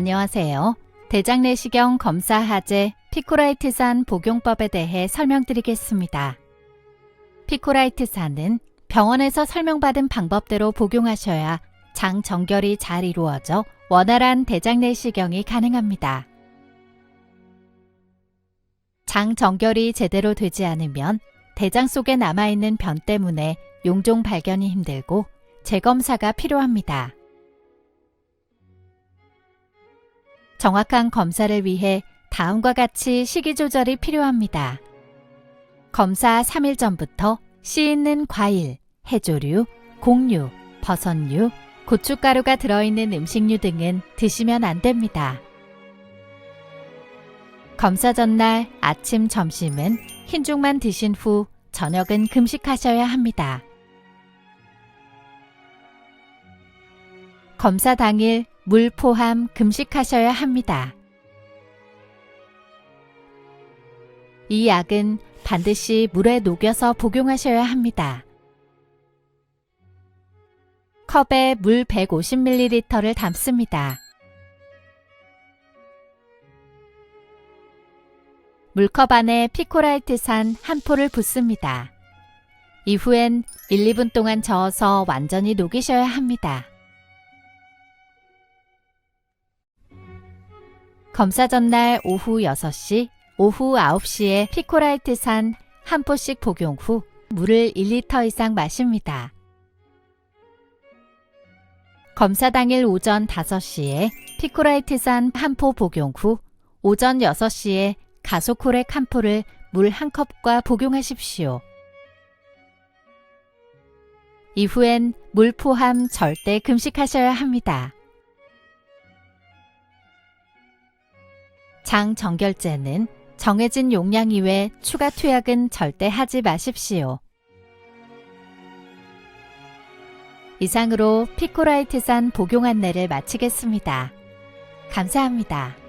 안녕하세요. 대장내시경 검사 하제 피코라이트산 복용법에 대해 설명드리겠습니다. 피코라이트산은 병원에서 설명받은 방법대로 복용하셔야 장 정결이 잘 이루어져 원활한 대장내시경이 가능합니다. 장 정결이 제대로 되지 않으면 대장 속에 남아있는 변 때문에 용종 발견이 힘들고 재검사가 필요합니다. 정확한 검사를 위해 다음과 같이 식이 조절이 필요합니다. 검사 3일 전부터 씨 있는 과일, 해조류, 곡류, 버섯류, 고춧가루가 들어있는 음식류 등은 드시면 안 됩니다. 검사 전날 아침, 점심은 흰죽만 드신 후 저녁은 금식하셔야 합니다. 검사 당일 물 포함 금식하셔야 합니다. 이 약은 반드시 물에 녹여서 복용하셔야 합니다. 컵에 물 150ml를 담습니다. 물컵 안에 피코라이트산 한 포를 붓습니다. 이후엔 1, 2분 동안 저어서 완전히 녹이셔야 합니다. 검사 전날 오후 6시, 오후 9시에 피코라이트산 한 포씩 복용 후 물을 1리터 이상 마십니다. 검사 당일 오전 5시에 피코라이트산 한 포 복용 후 오전 6시에 가소코렉 한 포를 물 한 컵과 복용하십시오. 이후엔 물 포함 절대 금식하셔야 합니다. 장 정결제는 정해진 용량 이외 추가 투약은 절대 하지 마십시오. 이상으로 피코라이트산 복용 안내를 마치겠습니다. 감사합니다.